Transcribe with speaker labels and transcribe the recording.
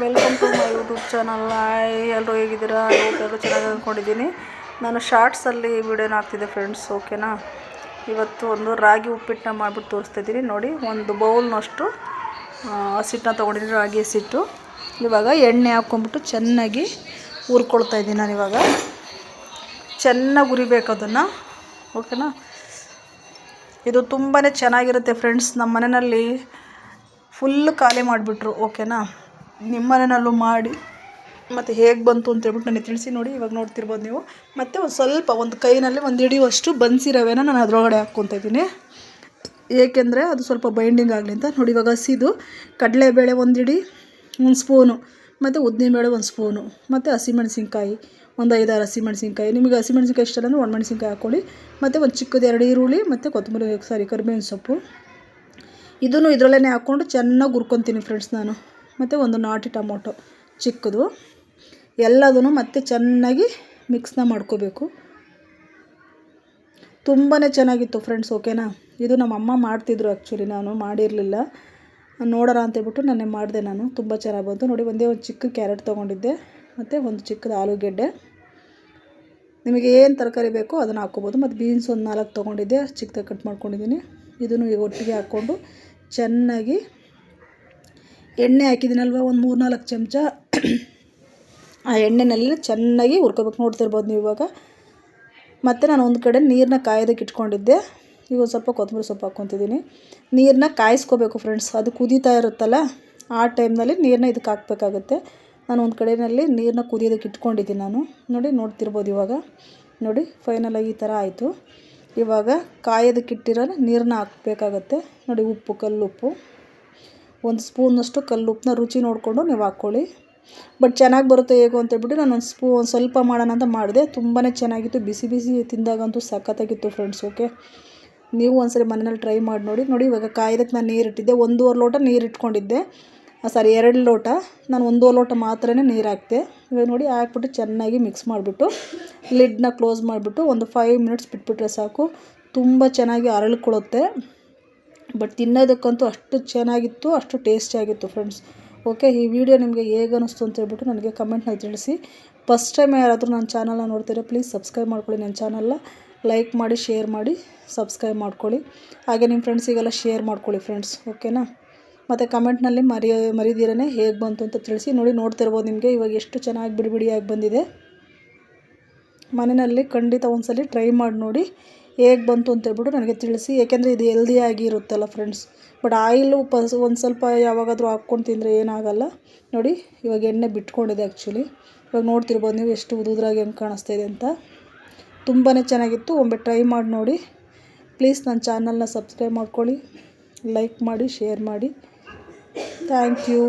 Speaker 1: Welcome to my YouTube channel ಎಲ್ಲರೂ ಹೇಗಿದ್ದೀರಾ? ಎಲ್ಲರೂ ಚೆನ್ನಾಗಿ ಅಂದ್ಕೊಂಡಿದ್ದೀನಿ. ನಾನು ಶಾರ್ಟ್ಸಲ್ಲಿ ವೀಡಿಯೋನ ಹಾಕ್ತಿದ್ದೆ ಫ್ರೆಂಡ್ಸ್ ಓಕೆನಾ ಇವತ್ತು ಒಂದು ರಾಗಿ ಉಪ್ಪಿಟ್ಟನ್ನ ಮಾಡಿಬಿಟ್ಟು ತೋರಿಸ್ತಿದ್ದೀನಿ ನೋಡಿ, ಒಂದು ಬೌಲ್ನಷ್ಟು ಹಸಿಟ್ಟನ್ನ ತೊಗೊಂಡಿದ್ದೀನಿ, ರಾಗಿ ಹಸಿಟ್ಟು. ಇವಾಗ ಎಣ್ಣೆ ಹಾಕ್ಕೊಂಬಿಟ್ಟು ಚೆನ್ನಾಗಿ ಹುರ್ಕೊಳ್ತಾ ಇದ್ದೀನಿ ನಾನು ಇವಾಗ. ಚೆನ್ನಾಗಿ ಉರಿಬೇಕು ಅದನ್ನು ಓಕೆನಾ ಇದು ತುಂಬಾ ಚೆನ್ನಾಗಿರುತ್ತೆ ಫ್ರೆಂಡ್ಸ್ ನಮ್ಮ ಮನೆಯಲ್ಲಿ ಫುಲ್ ಖಾಲಿ ಮಾಡಿಬಿಟ್ರು ಓಕೆನಾ ನಿಮ್ಮ ಮಾಡಿ. ಮತ್ತು ಹೇಗೆ ಬಂತು ಅಂತ ಹೇಳ್ಬಿಟ್ಟು ನನಗೆ ತಿಳಿಸಿ ನೋಡಿ, ಇವಾಗ ನೋಡ್ತಿರ್ಬೋದು ನೀವು. ಮತ್ತು ಒಂದು ಸ್ವಲ್ಪ ಒಂದು ಕೈನಲ್ಲಿ ಒಂದು ಹಿಡಿಯುವಷ್ಟು ಬನ್ಸಿ ರವೆನ ನಾನು ಅದರೊಳಗಡೆ ಹಾಕ್ಕೊತಾ ಇದ್ದೀನಿ. ಏಕೆಂದರೆ ಅದು ಸ್ವಲ್ಪ ಬೈಂಡಿಂಗ್ ಆಗಲಿ ಅಂತ. ನೋಡಿ, ಇವಾಗ ಹಸಿದು. ಕಡಲೆಬೇಳೆ ಒಂದು ಹಿಡಿ, ಒಂದು ಸ್ಪೂನು. ಮತ್ತು ಉದ್ದಿನಬೇಳೆ ಒಂದು ಸ್ಪೂನು. ಮತ್ತು ಹಸಿಮೆಣಸಿನ್ಕಾಯಿ. ಒಂದು ಐದಾರು ಹಸಿಮೆಣಸಿನ್ಕಾಯಿ. ನಿಮಗೆ ಹಸಿಮೆಣಸಿನ್ಕಾಯಿ ಇಷ್ಟ ಅಂದರೆ ಒಂದು ಮೆಣಸಿನ್ಕಾಯಿ ಹಾಕ್ಕೊಳ್ಳಿ ಮತ್ತು ಒಂದು ಚಿಕ್ಕದು ಎರಡು ಈರುಳ್ಳಿ, ಮತ್ತು ಕೊತ್ತಂಬರಿ, ಸಾರಿ, ಕರಿಬೇವಿನ ಸೊಪ್ಪು. ಇದನ್ನು ಇದರಲ್ಲೇ ಹಾಕ್ಕೊಂಡು ಚೆನ್ನಾಗಿ ಹುರ್ಕೊತೀನಿ ಫ್ರೆಂಡ್ಸ್ ನಾನು. ಮತ್ತು ಒಂದು ನಾಟಿ ಟೊಮೊಟೊ ಚಿಕ್ಕದು. ಎಲ್ಲದನ್ನು ಮತ್ತೆ ಚೆನ್ನಾಗಿ ಮಿಕ್ಸ್ನ ಮಾಡ್ಕೋಬೇಕು. ತುಂಬಾ ಚೆನ್ನಾಗಿತ್ತು ಫ್ರೆಂಡ್ಸ್ ಓಕೆನಾ ಇದು ನಮ್ಮ ಅಮ್ಮ ಮಾಡ್ತಿದ್ರು ಆ್ಯಕ್ಚುಲಿ ನಾನು, ಮಾಡಿರಲಿಲ್ಲ. ನೋಡೋಣ ಅಂತೇಳ್ಬಿಟ್ಟು ನಾನೇ ಮಾಡಿದೆ ನಾನು. ತುಂಬ ಚೆನ್ನಾಗಿ ಬಂತು. ನೋಡಿ, ಒಂದೇ ಒಂದು ಚಿಕ್ಕ ಕ್ಯಾರೆಟ್ ತೊಗೊಂಡಿದ್ದೆ. ಮತ್ತು ಒಂದು ಚಿಕ್ಕದು ಆಲೂಗೆಡ್ಡೆ. ನಿಮಗೆ ಏನು ತರಕಾರಿ ಬೇಕೋ ಅದನ್ನು ಹಾಕ್ಕೋಬೋದು. ಮತ್ತು ಬೀನ್ಸ್ ಒಂದು ನಾಲ್ಕು ತೊಗೊಂಡಿದ್ದೆ. ಚಿಕ್ಕದಾಗಿ ಕಟ್ ಮಾಡ್ಕೊಂಡಿದ್ದೀನಿ. ಇದನ್ನು ಈಗ ಒಟ್ಟಿಗೆ ಹಾಕ್ಕೊಂಡು ಚೆನ್ನಾಗಿ ಎಣ್ಣೆ ಹಾಕಿದ್ದೀನಲ್ವ? ಒಂದು ಮೂರು ನಾಲ್ಕು ಚಮಚ. ಆ ಎಣ್ಣೆನಲ್ಲಿ ಚೆನ್ನಾಗಿ ಹುರ್ಕೋಬೇಕು. ನೋಡ್ತಿರ್ಬೋದು ನೀವು ಇವಾಗ. ಮತ್ತು ನಾನು ಒಂದು ಕಡೆ ನೀರನ್ನ ಕಾಯೋದಕ್ಕೆ ಇಟ್ಕೊಂಡಿದ್ದೆ. ಈಗ ಒಂದು ಸ್ವಲ್ಪ ಕೊತ್ತಂಬರಿ ಸೊಪ್ಪು ಹಾಕ್ಕೊತಿದ್ದೀನಿ. ನೀರನ್ನ ಕಾಯಿಸ್ಕೋಬೇಕು ಫ್ರೆಂಡ್ಸ್ ಅದು ಕುದೀತಾ ಇರುತ್ತಲ್ಲ, ಆ ಟೈಮ್ನಲ್ಲಿ ನೀರನ್ನ ಇದಕ್ಕೆ ಹಾಕ್ಬೇಕಾಗುತ್ತೆ. ನಾನು ಒಂದು ಕಡೆಯಲ್ಲಿ ನೀರನ್ನ ಕುದಿಯೋದಕ್ಕೆ ಇಟ್ಕೊಂಡಿದ್ದೀನಿ ನಾನು. ನೋಡಿ, ನೋಡ್ತಿರ್ಬೋದು ಇವಾಗ. ನೋಡಿ ಫೈನಲಾಗಿ ಈ ಥರ ಆಯಿತು. ಇವಾಗ ಕಾಯೋದಕ್ಕೆ ಇಟ್ಟಿರೋ ನೀರನ್ನ ಹಾಕ್ಬೇಕಾಗತ್ತೆ. ನೋಡಿ, ಉಪ್ಪು, ಕಲ್ಲುಪ್ಪು. ಒಂದು ಸ್ಪೂನಷ್ಟು ಕಲ್ಲುಪ್ಪನ್ನ ರುಚಿ ನೋಡಿಕೊಂಡು ನೀವು ಹಾಕ್ಕೊಳ್ಳಿ. ಬಟ್ ಚೆನ್ನಾಗಿ ಬರುತ್ತೆ ಹೇಗೋ ಅಂತೇಳ್ಬಿಟ್ಟು ನಾನು ಒಂದು ಸ್ಪೂ, ಒಂದು ಸ್ವಲ್ಪ ಮಾಡೋಣ ಅಂತ ಮಾಡಿದೆ. ತುಂಬಾ ಚೆನ್ನಾಗಿತ್ತು. ಬಿಸಿ ಬಿಸಿ ತಿಂದಾಗಂತೂ ಸಖತ್ತಾಗಿತ್ತು ಫ್ರೆಂಡ್ಸ್ ಓಕೆ ನೀವು ಒಂದ್ಸರಿ ಮನೆಯಲ್ಲಿ ಟ್ರೈ ಮಾಡಿ ನೋಡಿ. ನೋಡಿ ಇವಾಗ ಕಾಯ್ದಕ್ಕೆ ನಾನು ನೀರು ಇಟ್ಟಿದ್ದೆ. ಒಂದೂವರೆ ಲೋಟ ನೀರು ಇಟ್ಕೊಂಡಿದ್ದೆ. ಸಾರಿ ಎರಡು ಲೋಟ. ನಾನು ಒಂದೂವರೆ ಲೋಟ ಮಾತ್ರನೇ ನೀರು ಹಾಕ್ತೆ ಇವಾಗ ನೋಡಿ ಹಾಕ್ಬಿಟ್ಟು ಚೆನ್ನಾಗಿ ಮಿಕ್ಸ್ ಮಾಡಿಬಿಟ್ಟು ಲಿಡ್ನ ಕ್ಲೋಸ್ ಮಾಡಿಬಿಟ್ಟು ಒಂದು ಫೈವ್ ಮಿನಿಟ್ಸ್ ಬಿಟ್ಬಿಟ್ರೆ ಸಾಕು. ತುಂಬ ಚೆನ್ನಾಗಿ ಅರಳ್ಕೊಳ್ಳುತ್ತೆ. ಬಟ್ ತಿನ್ನೋದಕ್ಕಂತೂ ಅಷ್ಟು ಚೆನ್ನಾಗಿತ್ತು, ಅಷ್ಟು ಟೇಸ್ಟಿಯಾಗಿತ್ತು ಫ್ರೆಂಡ್ಸ್ ಓಕೆ ಈ ವಿಡಿಯೋ ನಿಮಗೆ ಹೇಗೆ ಅನ್ನಿಸ್ತು ಅಂತ ಹೇಳ್ಬಿಟ್ಟು ನನಗೆ ಕಮೆಂಟ್ನಲ್ಲಿ ತಿಳಿಸಿ. ಫಸ್ಟ್ ಟೈಮ್ ಯಾರಾದರೂ ನನ್ನ ಚಾನಲ್ನ ನೋಡ್ತೀರಾ ಪ್ಲೀಸ್ ಸಬ್ಸ್ಕ್ರೈಬ್ ಮಾಡ್ಕೊಳ್ಳಿ ನನ್ನ ಚಾನಲ್ನ ಲೈಕ್ ಮಾಡಿ ಶೇರ್ ಮಾಡಿ ಸಬ್ಸ್ಕ್ರೈಬ್ ಮಾಡ್ಕೊಳ್ಳಿ. ಹಾಗೆ ನಿಮ್ಮ ಫ್ರೆಂಡ್ಸಿಗೆಲ್ಲ ಶೇರ್ ಮಾಡ್ಕೊಳ್ಳಿ ಫ್ರೆಂಡ್ಸ್ ಓಕೆನಾ ಮತ್ತು ಕಮೆಂಟ್ನಲ್ಲಿ ಮರಿ ಮರಿದಿರೇ ಹೇಗೆ ಬಂತು ಅಂತ ತಿಳಿಸಿ. ನೋಡಿ, ನೋಡ್ತಿರ್ಬೋದು ನಿಮಗೆ ಇವಾಗ ಎಷ್ಟು ಚೆನ್ನಾಗಿ ಬಿಡಿಬಿಡಿಯಾಗಿ ಬಂದಿದೆ. ಮನೆಯಲ್ಲಿ ಖಂಡಿತ ಒಂದ್ಸಲಿ ಟ್ರೈ ಮಾಡಿ ನೋಡಿ. ಹೇಗೆ ಬಂತು ಅಂತೇಳ್ಬಿಟ್ಟು ನನಗೆ ತಿಳಿಸಿ. ಏಕೆಂದರೆ ಇದು ಹೆಲ್ದಿಯಾಗಿ ಇರುತ್ತಲ್ಲ ಫ್ರೆಂಡ್ಸ್ ಬಟ್ ಆಯಿಲು ಪಸ್ ಒಂದು ಸ್ವಲ್ಪ ಯಾವಾಗಾದರೂ ಹಾಕ್ಕೊಂಡು ತಿಂದರೆ ಏನಾಗಲ್ಲ. ನೋಡಿ, ಇವಾಗ ಎಣ್ಣೆ ಬಿಟ್ಕೊಂಡಿದೆ ಆ್ಯಕ್ಚುಲಿ ಇವಾಗ ನೋಡ್ತಿರ್ಬೋದು ನೀವು ಎಷ್ಟು ಉದುದ್ರಾಗಿ ಹೆಂಗೆ ಕಾಣಿಸ್ತಾ ಇದೆ ಅಂತ. ತುಂಬಾ ಚೆನ್ನಾಗಿತ್ತು. ಒಮ್ಮೆ ಟ್ರೈ ಮಾಡಿ ನೋಡಿ. ಪ್ಲೀಸ್ ನನ್ನ ಚಾನಲ್ನ ಸಬ್ಸ್ಕ್ರೈಬ್ ಮಾಡ್ಕೊಳ್ಳಿ. ಲೈಕ್ ಮಾಡಿ ಶೇರ್ ಮಾಡಿ. Thank you